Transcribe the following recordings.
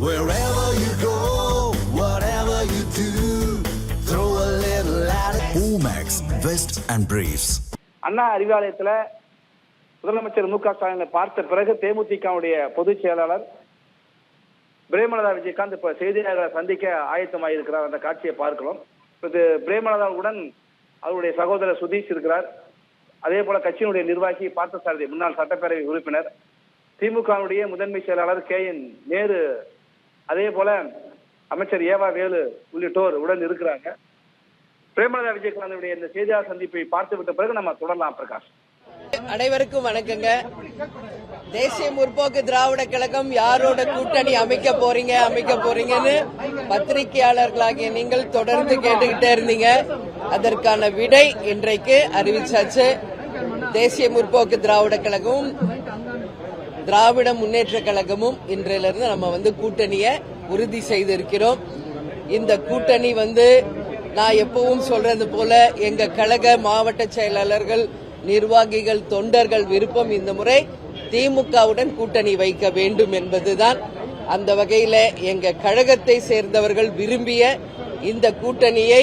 Wherever you go, whatever you do, throw a little at it. Omax, Vest and Briefs. அண்ணா அறிவாலயத்துல முதலமைச்சர் மு க ஸ்டாலினை பார்த்த பிறகு தேமுதிகவுடைய பொதுச் செயலாளர் பிரேமலதா விஜயகாந்த் இப்ப செய்தியாளர்களை சந்திக்க ஆயத்தமாயிருக்கிறார் அந்த காட்சியை பார்க்கிறோம் இது பிரேமலதாவுடன் அவருடைய சகோதரர் சுதீஷ் இருக்கிறார் அதே போல கட்சியினுடைய நிர்வாகி பார்த்தசாரதி முன்னாள் சட்டப்பேரவை உறுப்பினர் திமுகவுடைய முதன்மை செயலாளர் கே என் நேரு அதே போல அமைச்சர் ஏவா வேலு உள்ளிட்டோர் உடன் இருக்கிறாங்க. பிரேமலதா விஜயகாந்தனுடைய இந்த செய்தியாளர் சந்திப்பை பார்த்து விட்ட பிறகு நம்ம தொடரலாம் பிரகாஷ். அனைவருக்கும் வணக்கங்க. தேசிய முற்போக்கு திராவிட கழகம் யாரோட கூட்டணி அமைக்க போறீங்க அமைக்க போறீங்கன்னு பத்திரிகையாளர்களாகிய நீங்கள் தொடர்ந்து கேட்டுக்கிட்டே இருந்தீங்க. அதற்கான விடை இன்றைக்கு அறிவிச்சாச்சு. தேசிய முற்போக்கு திராவிட கழகம் திராவிட முன்னேற்ற கழகமும் இன்றையிலிருந்து நம்ம வந்து கூட்டணியை உறுதி செய்திருக்கிறோம். இந்த கூட்டணி வந்து நான் எப்பவும் சொல்றது போல எங்க கழக மாவட்ட செயலாளர்கள் நிர்வாகிகள் தொண்டர்கள் விருப்பம் இந்த முறை திமுகவுடன் கூட்டணி வைக்க வேண்டும் என்பதுதான். அந்த வகையில எங்க கழகத்தை சேர்ந்தவர்கள் விரும்பிய இந்த கூட்டணியை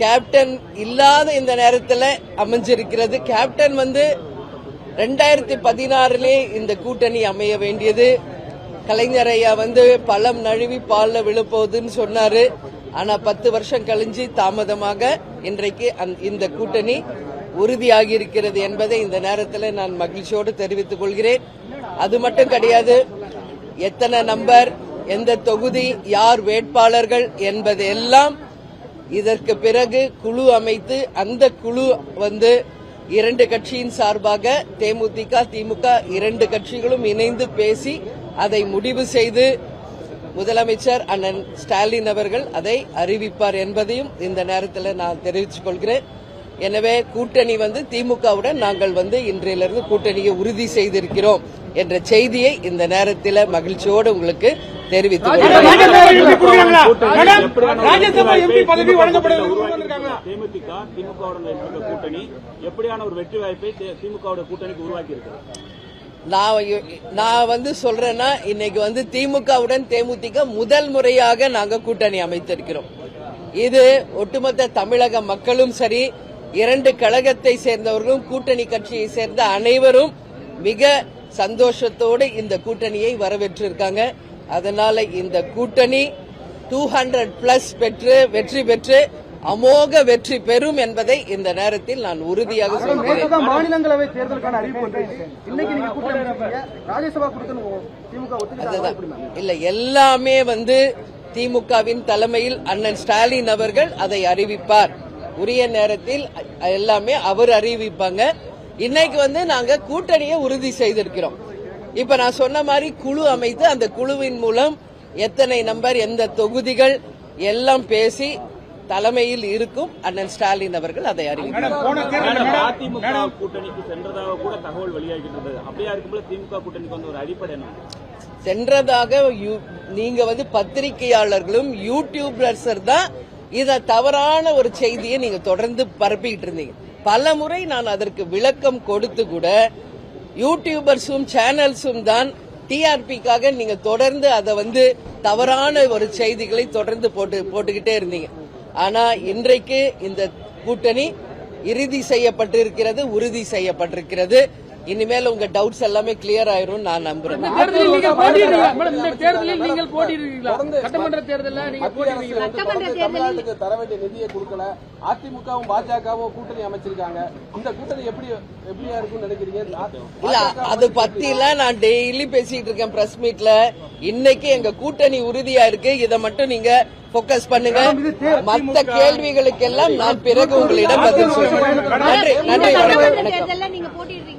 கேப்டன் இல்லாத இந்த நேரத்தில் அமைஞ்சிருக்கிறது. கேப்டன் வந்து ரெண்டாயிரத்தி பதினாறுலே இந்த கூட்டணி அமைய வேண்டியது. கலைஞர் ஐயா வந்து பழம் நழுவி பால்ல விழுப்போகுதுன்னு சொன்னாரு. ஆனா பத்து வருஷம் கழிஞ்சு தாமதமாக இன்றைக்கு இந்த கூட்டணி உறுதியாகி இருக்கிறது என்பதை இந்த நேரத்தில் நான் மகிழ்ச்சியோடு தெரிவித்துக் கொள்கிறேன். அது மட்டும் கிடையாது எத்தனை நம்பர் எந்த தொகுதி யார் வேட்பாளர்கள் என்பது எல்லாம் இதற்கு பிறகு குழு அமைத்து அந்த குழு வந்து இரண்டு கட்சியின் சார்பாக தேமுதிக திமுக இரண்டு கட்சிகளும் இணைந்து பேசி அதை முடிவு செய்து முதலமைச்சர் அண்ணன் ஸ்டாலின் அவர்கள் அதை அறிவிப்பார் என்பதையும் இந்த நேரத்தில் நான் தெரிவித்துக் கொள்கிறேன். எனவே கூட்டணி வந்து திமுகவுடன் நாங்கள் வந்து இன்றையிலிருந்து கூட்டணியை உறுதி செய்திருக்கிறோம் என்ற செய்தியை இந்த நேரத்தில் மகிழ்ச்சியோடு உங்களுக்கு கூட்டணி எப்படியான ஒரு வெற்றி வாய்ப்பை தே- திமுகவுடைய கூட்டணிக்கு உருவாக்கி இருக்கிறது நான் வந்து சொல்றேன்னா இன்னைக்கு வந்து திமுகவுடன் தேமுதிக முதல் முறையாக நாங்க கூட்டணி அமைத்திருக்கிறோம். இது ஒட்டுமொத்த தமிழக மக்களும் சரி இரண்டு கழகத்தை சேர்ந்தவர்களும் கூட்டணி கட்சியை சேர்ந்த அனைவரும் மிக சந்தோஷத்தோடு இந்த கூட்டணியை வரவேற்றிருக்காங்க. அதனால இந்த கூட்டணி டூ ஹண்ட்ரட் பிளஸ் பெற்று வெற்றி பெற்று அமோக வெற்றி பெறும் என்பதை இந்த நேரத்தில் நான் உறுதியாக சொல்கிறேன். மாநிலங்களவை தேர்தலுக்கான அறிவிப்பு? இல்ல எல்லாமே வந்து திமுகவின் தலைமையில் அண்ணன் ஸ்டாலின் அவர்கள் அதை அறிவிப்பார். உரிய நேரத்தில் எல்லாமே அவர் அறிவிப்பாங்க. இன்னைக்கு வந்து நாங்க கூட்டணியை உறுதி செய்திருக்கிறோம். இப்ப நான் சொன்ன மாதிரி குழு அமைத்து அந்த குழுவின் மூலம் எத்தனை நம்பர் எந்த தொகுதிகள் எல்லாம் பேசி தலைமையில் இருக்கும் அண்ணன் ஸ்டாலின் அவர்கள் அதை கூட்டணிக்கு சென்றதாக கூட தகவல் வெளியாகிட்டு அப்படியா இருக்கும்போது திமுக கூட்டணிக்கு வந்து ஒரு அடிப்படை என்ன? சென்றதாக யூ- நீங்க வந்து பத்திரிகையாளர்களும் யூடியூபர்ஸ் தான் இத தவறான ஒரு செய்தியை நீங்க தொடர்ந்து பரப்பிக்கிட்டு இருந்தீங்க. பல முறை நான் அதற்கு விளக்கம் கொடுத்து கூட யூடியூபர்ஸும் சேனல்ஸும் தான் டிஆர்பிக்காக நீங்க தொடர்ந்து அதை வந்து தவறான ஒரு செய்திகளை தொடர்ந்து போட்டு போட்டுக்கிட்டே இருந்தீங்க. ஆனா இன்றைக்கு இந்த கூட்டணி இறுதி செய்யப்பட்டிருக்கிறது உறுதி செய்யப்பட்டிருக்கிறது. இனிமேல் உங்க டவுட்ஸ் எல்லாமே கிளியர் ஆயிரும் நான் நம்புறேன். தேர்தலில் நீங்க போட்டியிடுறீங்களா மேடம் இந்த தேர்தலில் நீங்கள் போட்டியிடுறீங்களா சட்டமன்ற தேர்தலில் நீங்க தமிழ்நாட்டுக்கு தர வேண்டிய நிதியை கொடுக்கல. அதிமுகவும் பாஜகவும் கூட்டணி அமைச்சிருக்காங்க. இந்த கூட்டணி எப்படி எப்படியா இருக்கும்னு நினைக்கிறீங்க? இல்ல அது பத்திலாம் நான் டெய்லி பேசிட்டு இருக்கேன் பிரஸ் மீட்ல இன்னைக்கு எங்க கூட்டணி உறுதியா இருக்கு. இத மட்டும் நீங்க போக்கஸ் பண்ணுங்க. மத்த கேள்விகளுக்கெல்லாம் நான் பிறகு உங்களிடம் பதில் சொல்றேன். நன்றி நன்றி வணக்கம்.